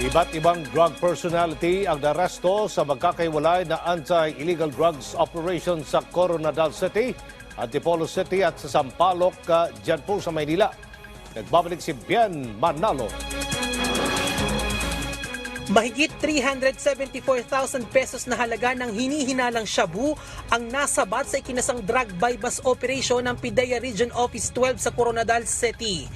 Iba't ibang drug personality ang naresto sa magkakaiwalay na anti-illegal drugs operation sa Coronadal City, Antipolo City at sa Sampaloc, uh, dyan po sa Maynila. Nagbabalik si Bien Manalo. Mahigit 374,000 pesos na halaga ng hinihinalang shabu ang nasabat sa ikinasang drug bypass operation ng PIDEA Region Office 12 sa Coronadal City.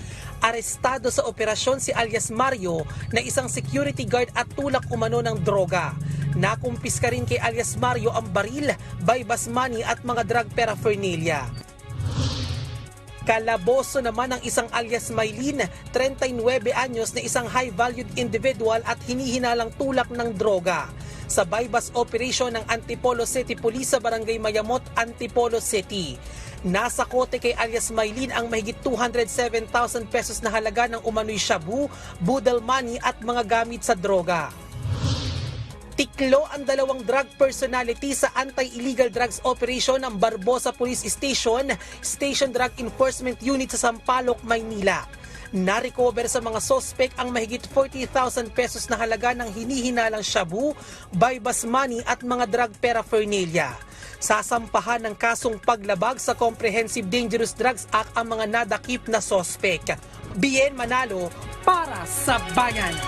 Arestado sa operasyon si alias Mario na isang security guard at tulak umano ng droga. Nakumpiska rin kay alias Mario ang baril, bypass money at mga drug paraphernalia. Kalaboso naman ang isang alias Maylin, 39 anyos na isang high-valued individual at hinihinalang tulak ng droga. Sa bypass operation ng Antipolo City Police sa Barangay Mayamot, Antipolo City. Nasa kote kay alias Maylin ang mahigit 207,000 pesos na halaga ng umano'y shabu, budal money at mga gamit sa droga. Tiklo ang dalawang drug personality sa anti-illegal drugs operation ng Barbosa Police Station, Station Drug Enforcement Unit sa Sampaloc, Maynila. Na-recover sa mga sospek ang mahigit 40,000 pesos na halaga ng hinihinalang shabu, bypass money at mga drug paraphernalia. Sasampahan ng kasong paglabag sa Comprehensive Dangerous Drugs Act ang mga nadakip na sospek. Bien Manalo para sa bayan.